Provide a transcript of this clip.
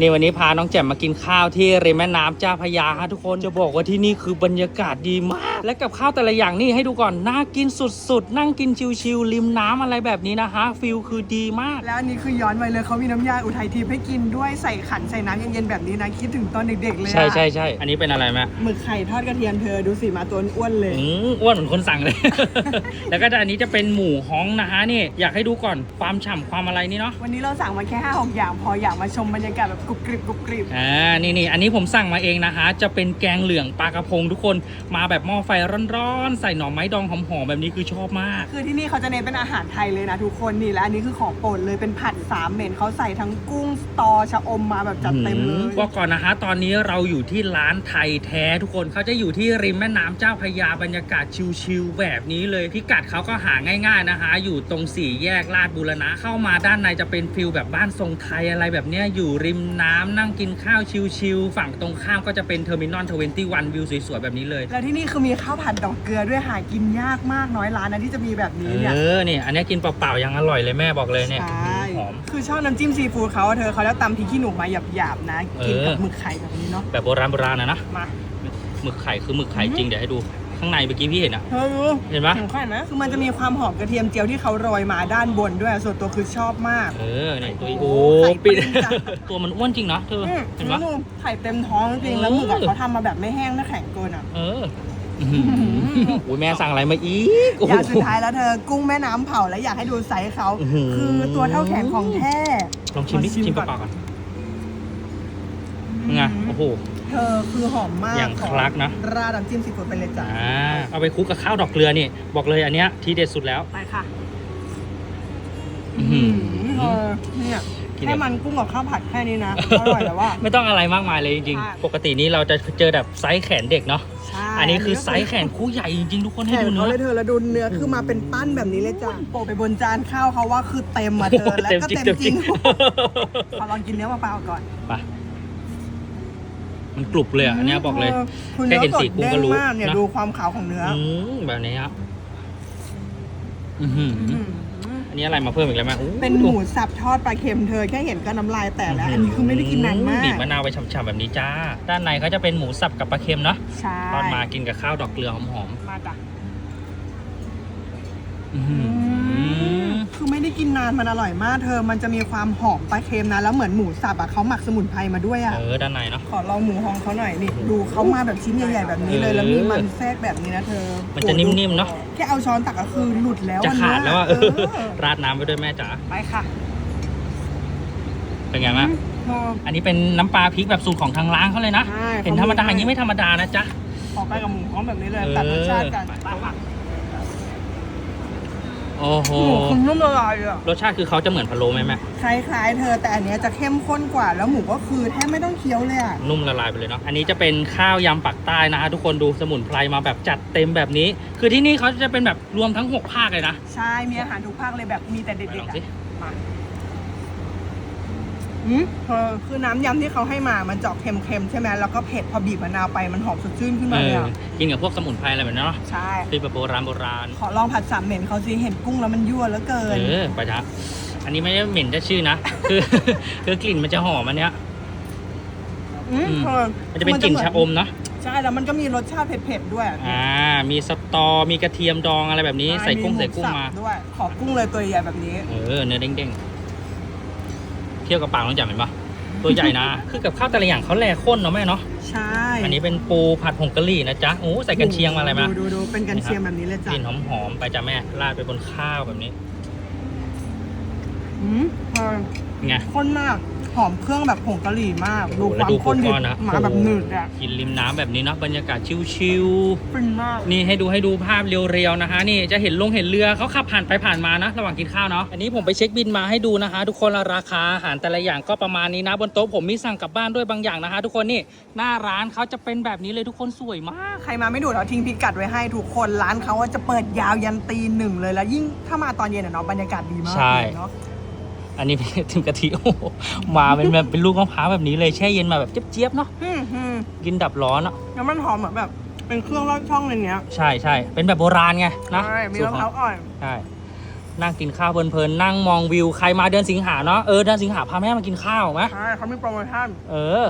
นี่วันนี้พาน้องแจ่มมากินข้าวที่ริมแม่น้ำเจ้าพระยาฮะทุกคนจะบอกว่าที่นี่คือบรรยากาศดีมาก และกับข้าวแต่ละอย่างนี่ให้ดูก่อนน่ากินสุดๆ นั่งกินชิวๆริมน้ำอะไรแบบนี้นะฮะฟิลคือดีมาก แล้วอันนี้คือย้อนไปเลยเขามีน้ำยาอุทัยทิพย์ให้กินด้วยใส่ขันใส่น้ำเย็นๆแบบนี้นะคิดถึงตอนเด็กๆเลยอะใช่ใช่ใช่อันนี้เป็นอะไรแม่หมึกไข่ทอดกระเทียมเธอดูสิมาตัวอ้วนเลย อืมอ้วนเหมือนคนสั่งเลย แล้วก็อันนี้จะเป็นหมูฮ้องนะฮะนี่อยากให้ดูก่อนความฉ่ำความอะไรนี่เนาะวันนี้เราสั่งมาแค่ห้าหกอย่างพออยากมาชมบรรยากาศแบบกรุบกริบกรุบกริบอ่านี่นี่อันนี้ผมสั่งมาเองนะฮะจะเป็นแกงเหลืองปลากระพงทุกคนมาแบบหม้อไฟร้อนๆ ใส่หน่อไม้ดองหอมๆแบบนี้คือชอบมาก คือที่นี่เขาจะเน้นเป็นอาหารไทยเลยนะทุกคนนี่และอันนี้คือของโปรดเลยเป็นผัดสามเหม็นเขาใส่ทั้งกุ้งสตอชะอมมาแบบจัดเต็มเลยบอกก่อนนะฮะตอนนี้เราอยู่ที่ร้านไทยแท้ทุกคนเขาจะอยู่ที่ริมแม่น้ำเจ้าพระยาบรรยากาศชิลๆแบบนี้เลยพิกัดเขาก็หาง่าย ๆนะฮะอยู่ตรงสี่แยกลาดบุรณะเข้ามาด้านในจะเป็นฟิลแบบบ้านทรงไทยอะไรแบบเนี้ยอยู่ริมน้ำนั่งกินข้าวชิลๆฝั่งตรงข้ามก็จะเป็นเทอร์มินอลทเวนตี้วันวิวสวยๆ แบบนี้เลย แล้วที่นี่คือมีข้าวผัดดอกเกลือด้วยหากินยากมากน้อยร้านนะที่จะมีแบบนี้เนี่ยเออนี่อันนี้กินเปล่าๆยังอร่อยเลยแม่บอกเลยเนี่ยใช่หอม คือชอบน้ำจิ้มซีฟู้ดเขาอะเธอเขาแล้วตำพริกขี้หนูมาหยาบๆนะกินกับเออหมึกไข่แบบนี้เนาะแบบโบราณโบราณนะนะมาหมึกไข่คือหมึกไข่จริงเดี๋ยวให้ดู ข้างในเมื่อกี้พี่เห็นอะเธอดูเห็นปะเห็นข้าวไหมคือมันจะมีความหอมกระเทียมเจียวที่เขาโรยมาด้านบนด้วย ส่วนตัวคือชอบมาก เออนี่ตัวโอ้โอ้ไข่ปิดปิ้งจ้ะ ตัวมันอ้วนจริงนะเธออืมเห็นปะ ดูไข่เต็มท้องจริงแล้วหมึกอะเออ เขาทำมาแบบไม่แห้งไม่แข็งเกินอะ เอออื้อหือโอ้ยแม่สั่งอะไรมาอีกโอ้อโห ย่างสุดท้ายแล้วเธอ กุ้งแม่น้ำเผาแล้วอยากให้ดูไซส์เขาอื้อหือ คือตัวเท่าแขนของแท้ ลองชิมดิขอชิมชิมก่อน เปล่าๆก่อนไงโอ้โห เธอคือหอมมากอย่างขคลักนะราดน้ำจิ้มซีฟู้ดไปเลยจ้ะ อ่าเอาไปคลุกกับข้าวดอกเกลือนี่ บอกเลยอันเนี้ยทีเด็ดสุดแล้ว ไปค่ะอื้อหือ เออเนี่ยกินแค่มันกุ้งกับข้าวผัดแค่นี้นะ อร่อยแล้วว่า ไม่ต้องอะไรมากมายเลยจริงใช่ ๆ ปกตินี้เราจะเจอแบบไซส์แขนเด็กเนาะใช่อันนี้คือไซส์แขนคู่ใหญ่จริงๆทุกคนแขให้นดูเขาเนื้อเลยเธอแล้วดูเนื้อคือมาเป็นปั้นแบบนี้เลยจ้ะโปะไปบนจานข้าวเขาว่าคือเต็มอะเธอแล้วก็เต็มจริงขอลองกินเนื้อเปล่าๆก่อน ไป มันกรุบเลยอะอันเนี้ยบอกเลยคือแค่เนื้อเห็นสสีดกุ้งเด้ก็งรู้มากเนี่ยนะดูความขาวของเนื้ออืมแบบนี้ครับอื้อหืออืมอันนี้อะไรมาเพิ่มอีกแล้วแม่อู้เป็นหมูสับทอดปลาเค็มเธอแค่เห็นก็น้ำลายแตกแล้วอันนี้คือไม่ได้กินนานมาบีกบมะนาวไปฉ่ำๆแบบนี้จ้า ด้านในเขาจะเป็นหมูสับกับปลาเค็มเนาะใช่ทอดมากินกับข้าวดอกเกลือหอมมาจ้ะๆอื้อหือ คือไม่ได้กินนานมันอร่อยมากเธอ มันจะมีความหอมปลาเค็มนะ แล้วเหมือนหมูสับอะเขาหมักสมุนไพรมาด้วยอะ เออด้านในเนาะ ขอลองหมูฮองเขาหน่อยนี่ ดูเขามาแบบชิ้นใหญ่ๆแบบนี้เลยเออแล้วมีมันแทรกแบบนี้นะเธอมันจะนิ่มๆเนาะ แค่เอาช้อนตักก็คือหลุดแล้วจะขาดแล้วอะเออราดน้ำไปด้วยแม่จ๋า ไปค่ะ เป็นไงแม่พออันนี้เป็นน้ำปลาพริกแบบสูตรของทางร้านเขาเลยนะใช่เห็นธรรมดาอย่างนี้ไม่ธรรมดานะจ๊ะ ขอไปกับหมูฮองแบบนี้เลยเออตัดรสชาติกันไปค่ะ โอ้โหหมูคือนุ่มละลายเลยอะรสชาติคือเขาจะเหมือนพะโล้ไหมแม่คล้ายๆ เธอแต่อันเนี้ยจะเข้มข้นกว่า แล้วหมูก็คือแทบไม่ต้องเคี้ยวเลยอะนุ่มละลายไปเลยเนาะอันนี้จะเป็นข้าวยำปักใต้นะฮะทุกคนดูสมุนไพรมาแบบจัดเต็มแบบนี้ คือที่นี่เขาจะเป็นแบบรวมทั้ง 6 ภาคเลยนะ ใช่มีอาหารทุกภาคเลยแบบมีแต่เด็ไปดลองๆสิอะมา อืมเธอคือน้ำยำที่เขาให้มา มันจะออกเค็มๆใช่ไหมแล้วก็เผ็ดพอบีบมะนาวไปมันหอมสดชื่นขึ้นเอมาเลยออะกินกับพวกสมุนไพรอะไรแบบนี้เนาะใช่เป็นแบบโบราณโบราณ ขอลองผัดสามเหม็นเขาสิเห็นกุ้งแล้วมันยั่วแล้วเกิเอนอไปจ้ะอันนี้ไม่ได้เหม็นจะชื่อนะ คือ คือกลิ่นมันจะหอมอันเนี้ย อืมอืมเธอมันจะเป็นกลิ่นชะอมเนาะ ใช่แล้วมันก็มีรสชาติเผ็ดๆด้วยอ่า มีสตอ มีกระเทียมดองอะไรแบบนี้ ใส่กุ้งใส่กุ้งมาสับด้วย ขอกุ้งเลยตัวใหญ่แบบนี้ เออ เนื้อเด้งๆ เที่ยวกับปากน้องจับเห็นปะตัวใหญ่นะ คือกับข้าวแต่ละอย่างเขาแลข้นเนาะแม่เนาะ ใช่อันนี้เป็นปูผัดผงกะหรี่นะจ๊ะโอ้ใส่กันเชียงมาอะไรมาดูดูดูเป็นกันเชียงแบบนี้เลยกจ้ะลิ่นหอมๆไปจ้ะแม่ราดไปบนข้าวแบบนี้ อืมเธอไง ข้นมาก หอมเครื่องแบบผงกะหรี่มากโอ้ดูโหคแล้ววามดูข้นดิก้อนนะ มาแบบหนืดอะกินริมน้ำแบบนี้เนาะบรรยากาศชิวฟินมาก ๆ นี่ให้ดูให้ดูภาพเรียวๆ นะฮะนี่จะเห็นลงเห็นเรือเขาขับผ่านไปผ่านมานะ ระหว่างกินข้าวเนาะอันนี้ผมไปเช็คบินมาให้ดูนะคะ ทุกคนราคาอาหารแต่ละอย่างก็ประมาณนี้นะ บนโต๊ะผมมีสั่งกลับบ้านด้วยบางอย่างนะคะ ทุกคนนี่หน้าร้านเขาจะเป็นแบบนี้เลยทุกคนสวยมาก ใครมาไม่ดูเราทิ้งพิกัดไว้ให้ทุกคนร้านเขาว่าจะเปิดยาวยันตีหนึ่งเลยแล้วยิ่งถ้ามาตอนเย็นอะเนาะบรรยากาศดีมากใช่ เลยเนาะ อันนี้เป็นถึงกะทิโอ้โหมาเป็นแบบเป็นลูกมะพร้าวแบบนี้เลยแช่เย็นมาแบบเจี๊ยบๆเนาะอืมอืมกินดับร้อนเนาะแล้วมันหอมเหมือนแบบ เป็นเครื่องลอดช่องในเนี้ยใช่ใช่เป็นแบบโบราณไงนะใช่มีสูตมะรพร้าวของอ่อนใช่นั่งกินข้าวเพลินๆนั่งมองวิวใครมาเดือนสิงหาเนาะเออเดือนสิงหาพาแม่มากินข้าวไหมใช่เขามีโปรโมชั่นเออ